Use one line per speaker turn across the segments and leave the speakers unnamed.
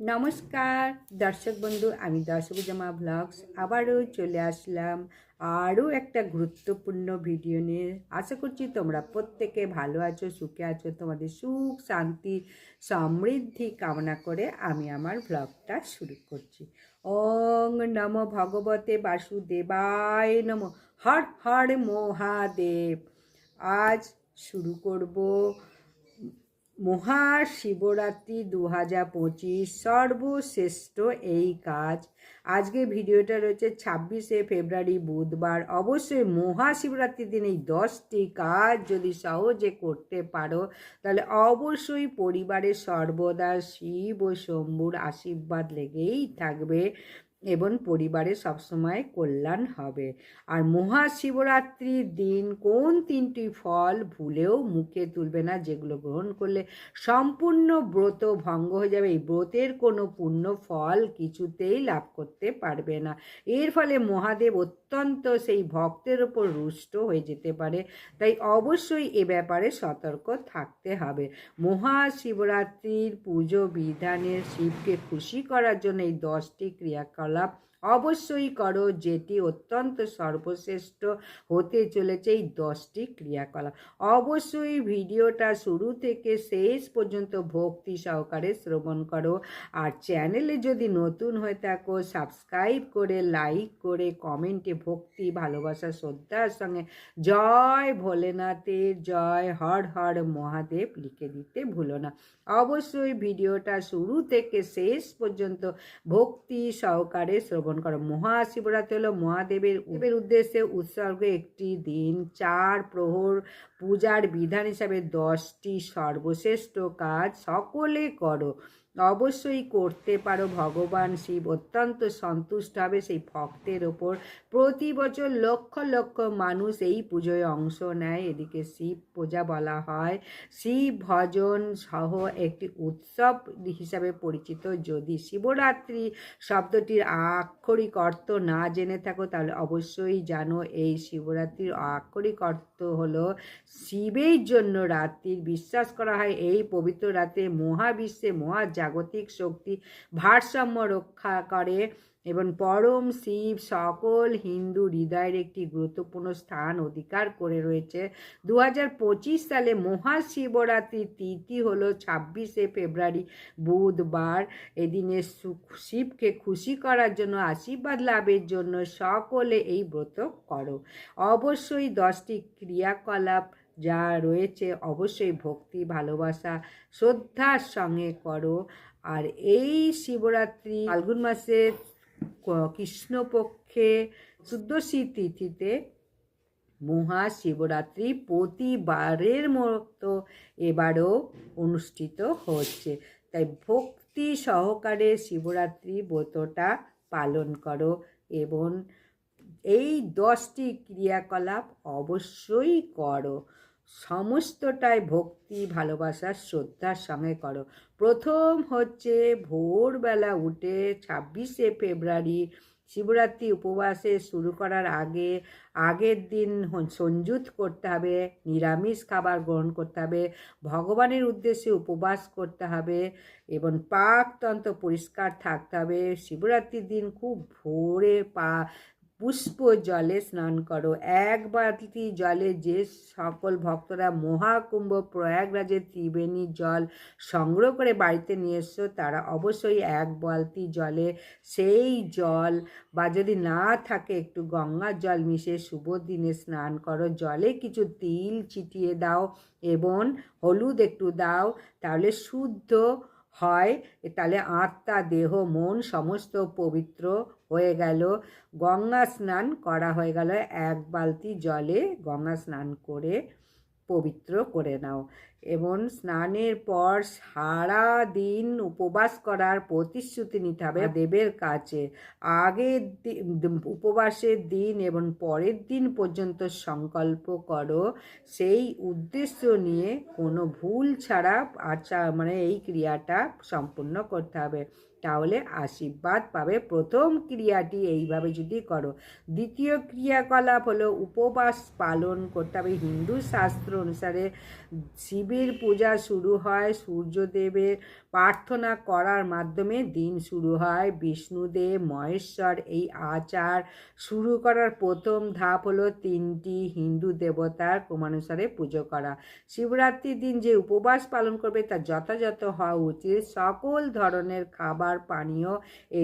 নমস্কার, দর্শক বন্ধু, আমি দর্শক জামা ব্লগস। আবারও চলে আসলাম আরও একটা গুরুত্বপূর্ণ ভিডিও নিয়ে। আশা করছি তোমরা প্রত্যেকে ভালো আছো, সুখে আছো, তোমাদের সুখ, শান্তি, সমৃদ্ধি কামনা করে আমি আমার ব্লগটা শুরু করছি। ওং নম ভগবতে বাসুদেবায় নম। হর হর মহাদেব। আজ শুরু করব মহাশিবরাত্রি দু হাজার পঁচিশ সর্বশ্রেষ্ঠ এই কাজ। আজকে ভিডিওটা রয়েছে ছাব্বিশে ফেব্রুয়ারি, বুধবার। অবশ্যই মহাশিবরাত্রির দিন এই দশটি কাজ যদি সহজে করতে পারো, তাহলে অবশ্যই পরিবারের সর্বদা শিব ও শম্ভুর আশীর্বাদ লেগেই থাকবে। এবং পরিবারে সবসময় কল্যাণ হবে। আর মহাশিবরাত্রির দিন কোন তিনটি ফল ভুলেও মুখে তুলবে না যেগুলো গ্রহণ করলে সম্পূর্ণ ব্রত ভঙ্গ হয়ে যাবে। এই ব্রতের কোনো পূর্ণ ফল কিছুতেই লাভ করতে পারবে না। এর ফলে মহাদেব অত্যন্ত সেই ভক্তের ওপর রুষ্ট হয়ে যেতে পারে। তাই অবশ্যই এ ব্যাপারে সতর্ক থাকতে হবে। মহাশিবরাত্রির পুজো বিধানের শিবকে খুশি করার জন্য এই দশটি ক্রিয়াকলাপ অবশ্যই করো, যেটি অত্যন্ত সর্বশ্রেষ্ঠ হতে চলেছে এই দশটি ক্রিয়াকলাপ। অবশ্যই ভিডিওটা শুরু থেকে শেষ পর্যন্ত ভক্তি সহকারে শ্রবণ করো। আর চ্যানেলে যদি নতুন হয়ে থাকো, সাবস্ক্রাইব করে, লাইক করে, কমেন্টে ভক্তি, ভালোবাসা, শ্রদ্ধার সঙ্গে জয় ভোলেনাথের জয় হর হর মহাদেব লিখে দিতে ভুলো না। অবশ্যই ভিডিওটা শুরু থেকে শেষ পর্যন্ত ভক্তি সহকারে শ্রবণ করো। মহাশিবরাত্রি হলো মহাদেবের দেবের উদ্দেশ্যে উৎসর্গ একটি দিন। চার প্রহর পূজার বিধান হিসাবে দশটি সর্বশ্রেষ্ঠ কাজ সকলে করো। অবশ্যই করতে পারো। ভগবান শিব অত্যন্ত সন্তুষ্ট হবে সেই ভক্তের ওপর। প্রতি বছর লক্ষ লক্ষ মানুষ এই পুজোয় অংশ নেয়। এদিকে শিব পূজা বলা হয়। শিব ভজন সহ একটি উৎসব হিসাবে পরিচিত। যদি শিবরাত্রি শব্দটির আক্ষরিক অর্থ না জেনে থাকো, তাহলে অবশ্যই জানো এই শিবরাত্রির আক্ষরিক অর্থ হলো শিবের জন্য রাত্রির। বিশ্বাস করা হয় এই পবিত্র রাতে মহাবিশ্বে মহাজাগতিক শক্তি ভারসাম্য রক্ষা করে এবং পরম শিব সকল হিন্দু হৃদয়ের একটি গুরুত্বপূর্ণ স্থান অধিকার করে রয়েছে। দু হাজার পঁচিশ সালে মহাশিবরাত্রি তিথি হল ছাব্বিশে ফেব্রুয়ারি, বুধবার। এদিনে শিবকে খুশি করার জন্য, আশীর্বাদ লাভের জন্য সকলে এই ব্রত করো। অবশ্যই দশটি ক্রিয়াকলাপ যা রয়েছে, অবশ্যই ভক্তি, ভালোবাসা, শ্রদ্ধার সঙ্গে করো। আর এই শিবরাত্রি ফাল্গুন মাসের কৃষ্ণপক্ষে চোদ্দশী তিথিতে মহাশিবরাত্রি প্রতিবারের মতো এবারও অনুষ্ঠিত হচ্ছে। তাই ভক্তি সহকারে শিবরাত্রি ব্রতটা পালন করো এবং এই দশটি ক্রিয়াকলাপ অবশ্যই করো। সমস্তটাই ভক্তি, ভালোবাসা, শ্রদ্ধার সঙ্গে করো। প্রথম হচ্ছে ভোরবেলা উঠে ছাব্বিশে ফেব্রুয়ারি শিবরাত্রি উপবাসে শুরু করার আগে, আগের দিন সঞ্জুত করতে হবে, নিরামিষ খাবার গ্রহণ করতে হবে, ভগবানের উদ্দেশ্যে উপবাস করতে হবে এবং পাকতন্ত্র পরিষ্কার থাকতে হবে। শিবরাত্রির দিন খুব ভোরে পা পুষ্প জলে স্নান করো। এক বালতি জলে যে সকল ভক্তরা মহাকুম্ভ প্রয়াগরাজের ত্রিবেণী জল সংগ্রহ করে বাড়িতে নিয়ে এসছো, তারা অবশ্যই এক বালতি জলে সেই জল বা যদি না থাকে একটু গঙ্গার জল মিশিয়ে শুভ দিনে স্নান করো। জলে কিছু তিল ছিটিয়ে দাও এবং হলুদ একটু দাও, তাহলে শুদ্ধ হয় তাহলে আত্মা, দেহ, মন সমস্ত পবিত্র হয়ে গেল। গঙ্গা স্নান করা হয়ে গেল। এক বালতি জলে গঙ্গা স্নান করে পবিত্র করে নাও। এবং স্নানের পর সারা দিন উপবাস করার প্রতিশ্রুতি নিতে হবে দেবের কাছে। আগের উপবাসের দিন এবং পরের দিন পর্যন্ত সংকল্প করো। সেই উদ্দেশ্য নিয়ে কোনো ভুল ছাড়া আচা মানে এই ক্রিয়াটা সম্পূর্ণ করতে হবে। তাহলে আশীর্বাদ পাবে। প্রথম ক্রিয়াটি এইভাবে যদি করো, দ্বিতীয় ক্রিয়াকলাপ হলো উপবাস পালন করতে হবে। হিন্দু শাস্ত্র অনুসারে শিবের পূজা শুরু হয়, সূর্যদেবের প্রার্থনা করার মাধ্যমে দিন শুরু হয়। বিষ্ণুদেব, মহেশ্বর এই আচার শুরু করার প্রথম ধাপ হলো তিনটি হিন্দু দেবতার ক্রমানুসারে পুজো করা। শিবরাত্রির দিন যে উপবাস পালন করবে তা যথাযথ হওয়া উচিত। সকল ধরনের খাবার পানীয়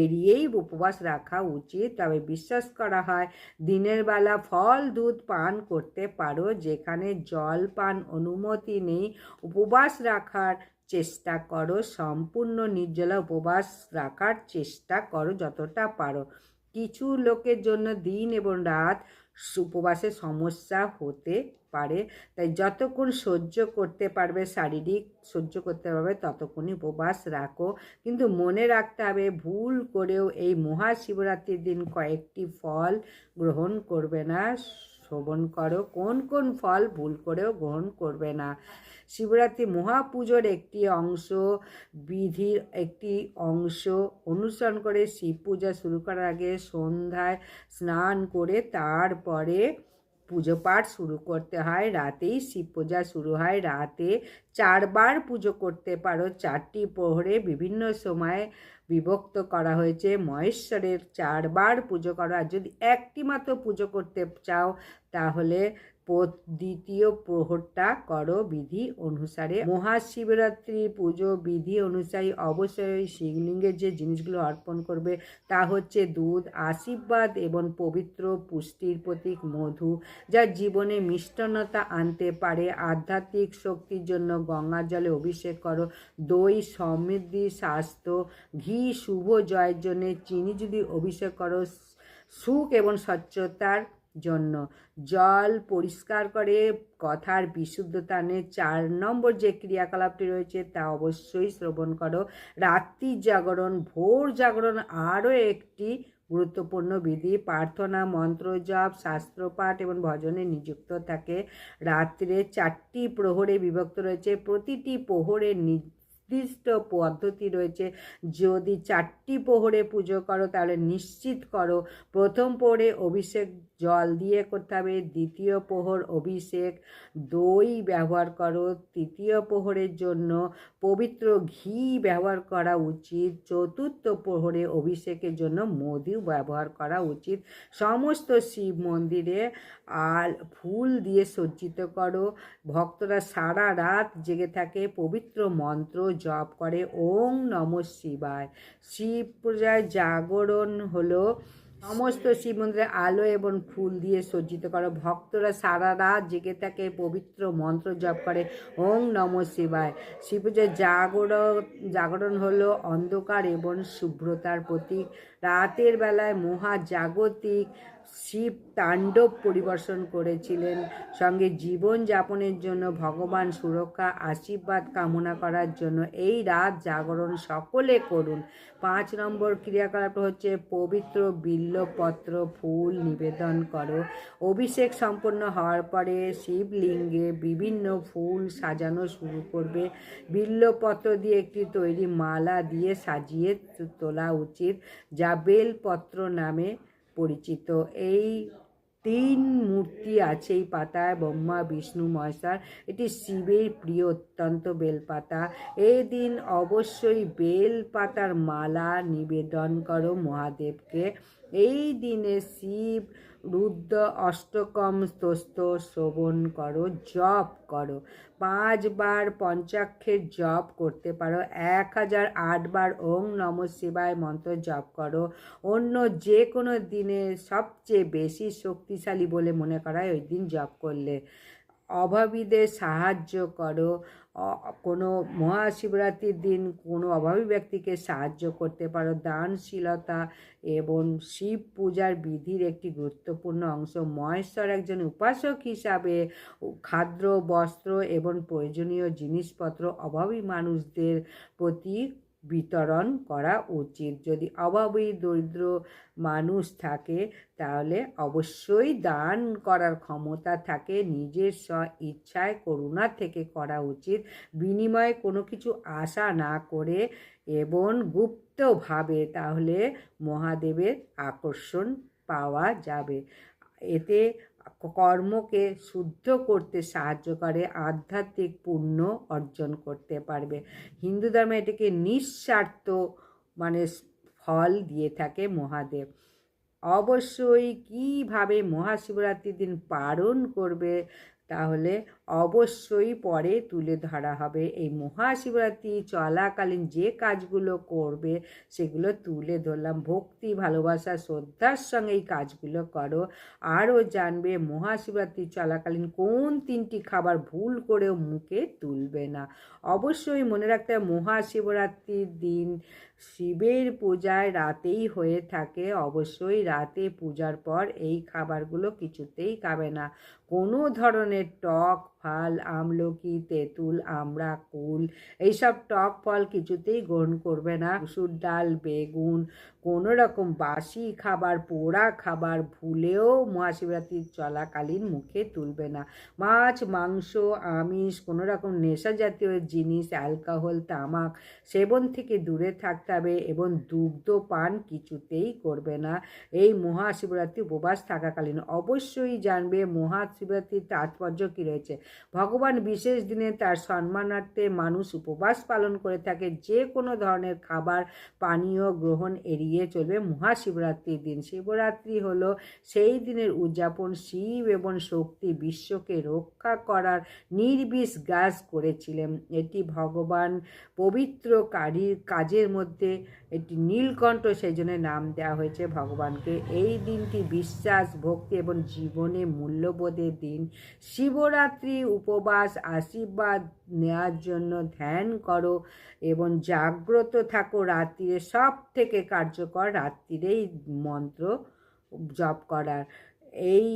এড়িয়েই উপবাস রাখা উচিত। তবে বিশ্বাস করা হয়, দিনের বেলা ফল, দুধ পান করতে পারো। যেখানে জল পান অনুমতি নেই, উপবাস রাখার চেষ্টা করো, সম্পূর্ণ নির্জলা উপবাস রাখার চেষ্টা করো যতটা পারো। কিছু লোকের জন্য দিন এবং রাত উপবাসের সমস্যা হতে পারে, তাই যতক্ষণ সহ্য করতে পারবে, শারীরিক সহ্য করতে পারবে, ততক্ষণই উপবাস রাখো। কিন্তু মনে রাখতে হবে, ভুল করেও এই মহাশিবরাত্রির দিন কয়েকটি ফল গ্রহণ করবে না। শ্রবণ করো। কোন কোন ফল ভুল করেও গ্রহণ করবে না। শিবরাত্রি মহাপুজোর একটি অংশ, বিধির একটি অংশ অনুসরণ করে শিব পূজা শুরু করার আগে সন্ধ্যায় স্নান করে তারপরে পুজো পাঠ শুরু করতে হয় রাতেই, শিব পূজা শুরু হয় রাতে। চারবার পুজো করতে পারো। চারটি প্রহরে বিভিন্ন সময়ে বিভক্ত করা হয়েছে। মহেশ্বরের চারবার পুজো করো। আর যদি একটি মাত্র পুজো করতে চাও, তাহলে দ্বিতীয় প্রহরটা করো বিধি অনুসারে। মহাশিবরাত্রি পুজো বিধি অনুযায়ী অবশ্যই শিবলিঙ্গের যে জিনিসগুলো অর্পণ করবে তা হচ্ছে দুধ, আশীর্বাদ এবং পবিত্র পুষ্টির প্রতীক মধু, যা জীবনে মিষ্টনতা আনতে পারে। আধ্যাত্মিক শক্তির জন্য গঙ্গা জলে অভিষেক করো। দই সমৃদ্ধি, স্বাস্থ্য, ঘি শুভ জয়ের জন্য চিনি যদি অভিষেক করো, সুখ এবং স্বচ্ছতার জন্য। জল পরিষ্কার করে, কথার বিশুদ্ধতা আনে চার নম্বর যে ক্রিয়াকলাপটি রয়েছে তা অবশ্যই শ্রবণ করো। রাত্রি জাগরণ, ভোর জাগরণ আরও একটি গুরুত্বপূর্ণ বিধি। প্রার্থনা, মন্ত্র জপ, শাস্ত্রপাঠ এবং ভজনে নিযুক্ত থাকে। রাত্রে চারটি প্রহরে বিভক্ত রয়েছে। প্রতিটি প্রহরে নির্দিষ্ট পদ্ধতি রয়েছে। যদি চারটি প্রহরে পুজো করো, তাহলে নিশ্চিত করো, প্রথম প্রহরে অভিষেক জল দিয়ে করতে হবে, দ্বিতীয় প্রহর অভিষেক দই ব্যবহার করো, তৃতীয় প্রহরের জন্য পবিত্র ঘি ব্যবহার করা উচিত, চতুর্থ প্রহরে অভিষেকের জন্য মধু ব্যবহার করা উচিত। সমস্ত শিব মন্দিরে আর ফুল দিয়ে সজ্জিত করো। ভক্তরা সারা রাত জেগে থাকে, পবিত্র মন্ত্র জপ করে, ওং নম শিবায়। শিব পূজায় জাগরণ হলো, সমস্ত শিব মন্দিরে আলো এবং ফুল দিয়ে সজ্জিত করো। ভক্তরা সারা রাত জেগে থাকে, পবিত্র মন্ত্র জপ করে, ওং নম শিবায়। শিব পূজায় জাগরণ জাগরণ হলো অন্ধকার এবং শুভ্রতার প্রতীক। রাতের বেলায় মহাজাগতিক শিব তাণ্ডব পরিবেশন করেছিলেন। সঙ্গে জীবন যাপনের জন্য ভগবান সুরক্ষা আশীর্বাদ কামনা করার জন্য এই রাত জাগরণ সকলে করুন। পাঁচ নম্বর ক্রিয়াকলাপ হচ্ছে, পবিত্র বিল্লপত্র ফুল নিবেদন করো। অভিষেক সম্পন্ন হওয়ার পরে শিবলিঙ্গে বিভিন্ন ফুল সাজানো শুরু করবে। বিল্লপত্র দিয়ে একটি তৈরি মালা দিয়ে সাজিয়ে তোলা উচিত, যা বেলপত্র নামে পরিচিত। এই তিন মূর্তি আছে এই পাতায়, ব্রহ্মা, বিষ্ণু, মহেশ্বর। এটি শিবের প্রিয়, অত্যন্ত বেলপাতা। এই দিন অবশ্যই বেলপাতার মালা নিবেদন করো মহাদেবকে। এই দিনে শিব, রুদ্র, অষ্টকম স্তোস্ত শ্রবণ করো, জপ করো। পাঁচবার পঞ্চাক্ষের জপ করতে পারো। এক হাজার আটবার ওং নম শিবায় মন্ত্র জপ করো। অন্য যে কোনো দিনে সবচেয়ে বেশি শক্তিশালী বলে মনে করা হয় ওই দিন জপ করলে। অভাবীদের সাহায্য করো। কোনো মহাশিবরাত্রির দিন কোনো অভাবী ব্যক্তিকে সাহায্য করতে পারো। দানশীলতা এবং শিব পূজার বিধির একটি গুরুত্বপূর্ণ অংশ। মহেশ্বর একজন উপাসক হিসাবে খাদ্য, বস্ত্র এবং প্রয়োজনীয় জিনিসপত্র অভাবী মানুষদের প্রতি বিতরণ করা উচিত। যদি অভাবী, দরিদ্র মানুষ থাকে, তাহলে অবশ্যই দান করার ক্ষমতা থাকে। নিজের স্ব ইচ্ছায় করুণা থেকে করা উচিত। বিনিময়ে কোনো কিছু আশা না করে এবং গুপ্তভাবে তাহলে মহাদেবের আকর্ষণ পাওয়া যাবে। এতে কর্মকে শুদ্ধ করতে সাহায্য করে, আধ্যাত্মিক পুণ্য অর্জন করতে পারবে। হিন্দু ধর্মে এটাকে নিঃস্বার্থ মানে ফল দিয়ে থাকে মহাদেব। অবশ্যই কীভাবে মহাশিবরাত্রির দিন পালন করবে তাহলে অবশ্যই পরে তুলে ধরা হবে। এই মহাশিবরাত্রি চলাকালীন যে কাজগুলো করবে, সেগুলো তুলে ধরলাম। ভক্তি, ভালোবাসা, শ্রদ্ধার সঙ্গে এই কাজগুলো করো। আরও জানবে মহাশিবরাত্রি চলাকালীন কোন তিনটি খাবার ভুল করেও মুখে তুলবে না। অবশ্যই মনে রাখতে হবে মহাশিবরাত্রির দিন শিবের পূজায় রাতেই হয়ে থাকে। অবশ্যই রাতে পূজার পর এই খাবারগুলো কিছুতেই খাবে না। কোনো ধরনের টক, ফল, আমলকি, তেঁতুল, আমড়া, কুল, এইসব টক, ফল কিছুতেই গ্রহণ করবে না। মুসুর ডাল, বেগুন, কোনো রকম বাসি খাবার, পোড়া খাবার ভুলেও মহাশিবরাত্রি চলাকালীন মুখে তুলবে না। মাছ, মাংস, আমিষ, কোনো রকম নেশা জাতীয় জিনিস, অ্যালকোহল, তামাক, সেবন থেকে দূরে থাকতে এবং দুগ্ধ পান কিছুতেই করবে না। এই মহাশিবরাত্রি উপবাস থাকাকালীন অবশ্যই জানবে মহাশিবরাত্রির তাৎপর্য কী রয়েছে। ভগবান বিশেষ দিনে তার সম্মানার্থে মানুষ উপবাস পালন করে থাকে। যে কোনো ধরনের খাবার পানীয় গ্রহণ এড়িয়ে চলবে মহাশিবরাত্রির দিন। শিবরাত্রি হলো সেই দিনের উদযাপন শিব এবং শক্তি বিশ্বকে রক্ষা করার নির্বিষ গ্রাস করেছিলেন। এটি ভগবান পবিত্র কারির কাজের মধ্যে একটি নীলকণ্ঠ সেই জন্য নাম দেওয়া হয়েছে ভগবানকে। এই দিনটি বিশ্বাস, ভক্তি এবং জীবনে মূল্যবোধের দিন। শিবরাত্রি উপবাস আশীর্বাদ নেওয়ার জন্য ধ্যান করো এবং জাগ্রত থাকো। রাত্রিরে সব থেকে কার্যকর রাত্রিরেই মন্ত্র জপ করার। এই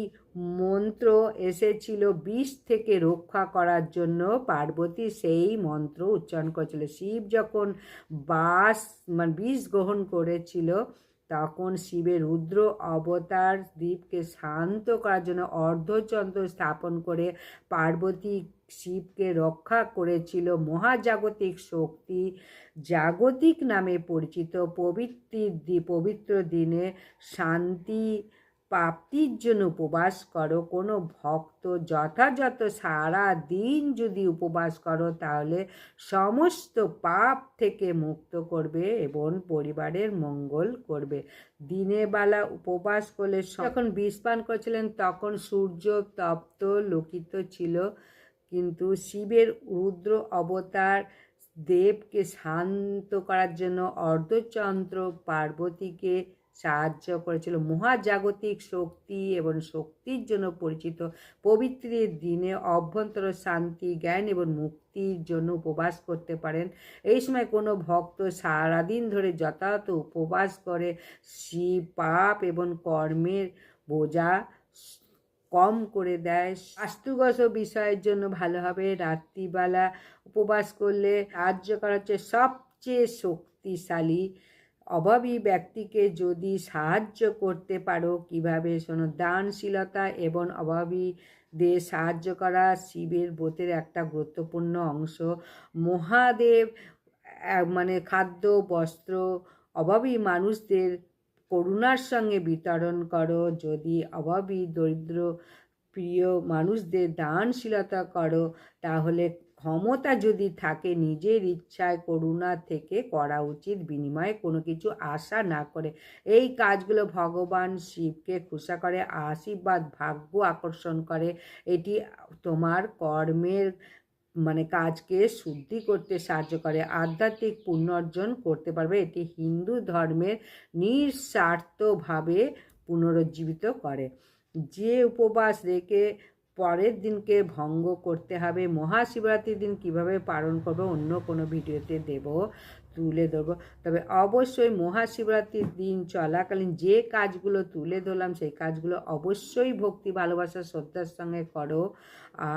মন্ত্র এসেছিল বিষ থেকে রক্ষা করার জন্য। পার্বতী সেই মন্ত্র উচ্চারণ করেছিল। শিব যখন বাস মানে বিষ গ্রহণ করেছিল, তখন শিবের রুদ্র অবতার দ্বীপকে শান্ত করার জন্য অর্ধচন্দ্র স্থাপন করে পার্বতী শিবকে রক্ষা করেছিল। মহাজাগতিক শক্তি জাগতিক নামে পরিচিত। পবিত্র পবিত্র দিনে শান্তি প্রাপ্তির জন্য উপবাস করো। কোনো ভক্ত যথাযথ সারা দিন যদি উপবাস করো, তাহলে সমস্ত পাপ থেকে মুক্ত করবে এবং পরিবারের মঙ্গল করবে। দিনে বেলা উপবাস করলে যখন বিষ পান করেছিলেন, তখন সূর্য তপ্ত লোকিত ছিল। কিন্তু শিবের রুদ্র অবতার দেবকে শান্ত করার জন্য অর্ধচন্দ্র পার্বতীকে সাহায্য করেছিল। মহাজাগতিক শক্তি এবং শক্তির জন্য পরিচিত পবিত্রের দিনে অভ্যন্তর শান্তি, জ্ঞান এবং মুক্তির জন্য উপবাস করতে পারেন। এই সময় কোনো ভক্ত সারাদিন ধরে যথাযথ উপবাস করে শিব, পাপ এবং কর্মের বোঝা কম করে দেয়। স্বাস্থ্যগত বিষয়ের জন্য ভালো হবে। রাত্রিবেলা উপবাস করলে সাহায্য করা হচ্ছে সবচেয়ে শক্তিশালী অভাবী ব্যক্তিকে যদি সাহায্য করতে পারো, কীভাবে? শোনো, দানশীলতা এবং অভাবীদের সাহায্য করা শিবের ব্রতের একটা গুরুত্বপূর্ণ অংশ। মহাদেব মানে খাদ্য, বস্ত্র, অভাবী মানুষদের করুণার সঙ্গে বিতরণ করো। যদি অভাবী, দরিদ্র, প্রিয় মানুষদের দানশীলতা করো, তাহলে ক্ষমতা যদি থাকে, নিজের ইচ্ছায় করুণা থেকে করা উচিত বিনিময়ে কোনো কিছু আশা না করে। এই কাজগুলো ভগবান শিবকে খুশা করে, আশীর্বাদ, ভাগ্য আকর্ষণ করে। এটি তোমার কর্মের মানে কাজকে শুদ্ধি করতে সাহায্য করে, আধ্যাত্মিক পুণ্য অর্জন করতে পারবে। এটি হিন্দু ধর্মের নিঃস্বার্থভাবে পুনরুজ্জীবিত করে। যে উপবাস রেখে পরের দিনকে ভঙ্গ করতে হবে। মহাশিবরাত্রির দিন কীভাবে পালন করব অন্য কোনো ভিডিওতে দেব, তুলে দেবো তবে অবশ্যই মহাশিবরাত্রির দিন চলাকালীন যে কাজগুলো তুলে ধরলাম, সেই কাজগুলো অবশ্যই ভক্তি, ভালোবাসা, শ্রদ্ধার সঙ্গে করো।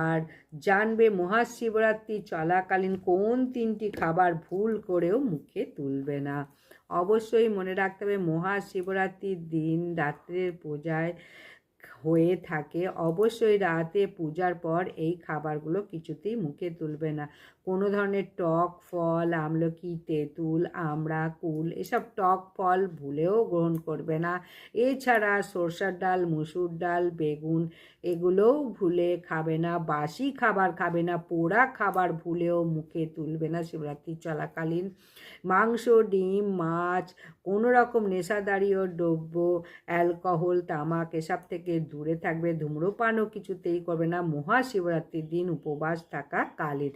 আর জানবে মহাশিবরাত্রি চলাকালীন কোন তিনটি খাবার ভুল করেও মুখে তুলবে না। অবশ্যই মনে রাখতে হবে মহাশিবরাত্রির দিন রাত্রের পূজায় হয়ে থাকে। অবশ্যই রাতে পূজার পর এই খাবারগুলো কিছুতেই মুখে তুলবে না। কোনো ধরনের টক ফল, আমলকি, তেঁতুল আমড়া কুল এসব টক ফল ভুলেও গ্রহণ করবে না। এছাড়া সরষার ডাল, মুসুর ডাল, বেগুন এগুলোও ভুলে খাবে না, বাসি খাবার খাবে না, পোড়া খাবার ভুলেও মুখে তুলবে না শিবরাত্রি চলাকালীন। মাংস, ডিম, মাছ, কোনো রকম নেশাদারীয় দ্রব্য, অ্যালকোহল, তামাক, এসব থেকে দূরে থাকবে, ধূম্রপানও কিছুতেই করবে না। মহাশিবরাত্রির দিন উপবাস থাকা কালীন।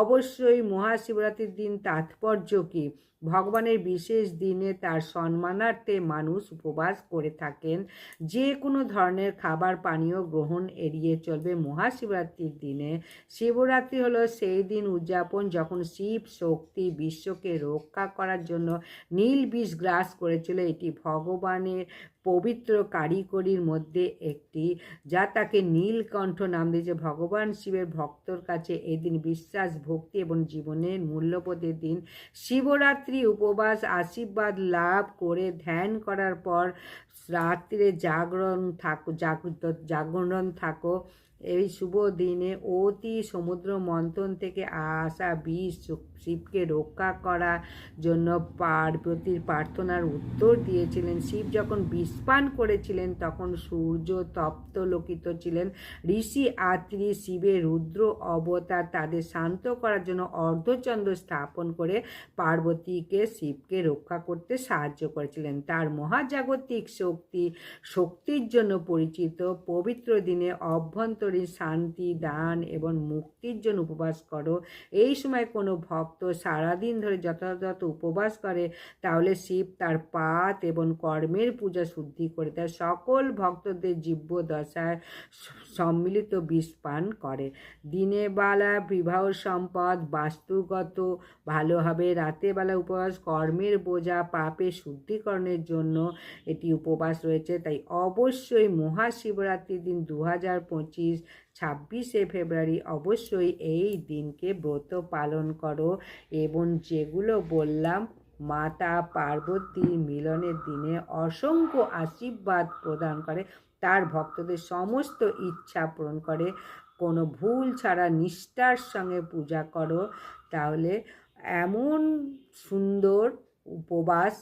অবশ্যই মহাশিবরাত্রির দিন তাৎপর্য কী? ভগবানের বিশেষ দিনে তার সম্মানার্থে মানুষ উপবাস করে থাকেন। যে কোনো ধরনের খাবার পানীয় গ্রহণ এড়িয়ে চলবে মহাশিবরাত্রির দিনে। শিবরাত্রি হলো সেই দিন উদযাপন যখন শিব শক্তি বিশ্বকে রক্ষা করার জন্য নীল বিষ গ্রাস করেছিল এটি ভগবানের পবিত্র কারিগরির মধ্যে একটি, যা তাকে নীলকণ্ঠ নাম দিয়েছে। ভগবান শিবের ভক্তর কাছে এদিন বিশ্বাস, ভক্তি এবং জীবনের মূল্যবোধের দিন শিবরাত্রি উপবাস, আশীর্বাদ লাভ করে ধ্যান করার পর রাত্রে জাগরণ থাকো জাগরণ থাকো। এই শুভ দিনে অতি সমুদ্র মন্থন থেকে আসা বিষ শিবকে রক্ষা করার জন্য পার্বতীর প্রার্থনার উত্তর দিয়েছিলেন। শিব যখন বিষপান করেছিলেন, তখন সূর্য তপ্ত লোকিত ছিলেন। ঋষি আত্রি শিবের রুদ্র অবতার তাদের শান্ত করার জন্য অর্ধচন্দ্র স্থাপন করে পার্বতীকে শিবকে রক্ষা করতে সাহায্য করেছিলেন। তার মহাজাগতিক শক্তি, শক্তির জন্য পরিচিত পবিত্র দিনে অভ্যন্তরীণ শান্তি, দান এবং মুক্তির জন্য উপবাস করো। এই সময় কোনো ভক্ত সারাদিন ধরে যথাযথ উপবাস করে, তাহলে শিব তার পাত এবং কর্মের পূজা শুদ্ধি করে দেয় সকল ভক্তদের জীব্য দশায় সম্মিলিত বিষ পান করে। দিনে বেলা বিবাহ সম্পদ, বাস্তুগত ভালো হবে, রাতে বেলা উপবাস, কর্মের বোঝা পাপে শুদ্ধিকরণের জন্য এটি উপবাস রয়েছে। তাই অবশ্যই মহাশিবরাত্রির দিন দু হাজার পঁচিশ ছাব্বিশে ফেব্রুয়ারি অবশ্যই এই দিনকে ব্রত পালন করো এবং যেগুলো বললাম, মাতা পার্বতীর মিলনের দিনে অসংখ্য আশীর্বাদ প্রদান করে, তার ভক্তদের সমস্ত ইচ্ছা পূরণ করে। কোনো ভুল ছাড়া নিষ্ঠার সঙ্গে পূজা করো। তাহলে এমন সুন্দর উপবাস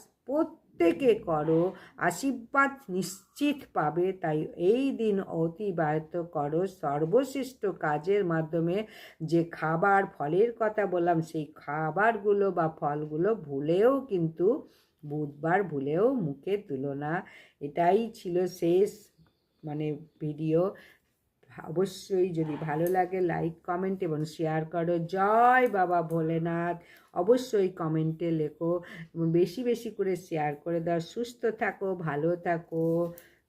প্রত্যেকে করো, আশীর্বাদ নিশ্চিত পাবে। তাই এই দিন অতিবাহিত করো। সর্বশ্রেষ্ঠ কাজের মাধ্যমে যে খাবার ফলের কথা বললাম, সেই খাবারগুলো বা ফলগুলো ভুলেও কিন্তু, বুধবার ভুলেও মুখে তুলো না। এটাই ছিল শেষ মানে ভিডিও। অবশ্যই যদি ভালো লাগে, লাইক, কমেন্ট এবং শেয়ার করো। জয় বাবা ভোলেনাথ। অবশ্যই কমেন্টে লেখো বেশি বেশি করে শেয়ার করে দাও। সুস্থ থাকো, ভালো থাকো।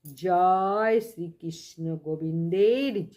জয় শ্রীকৃষ্ণ গোবিন্দের জয়।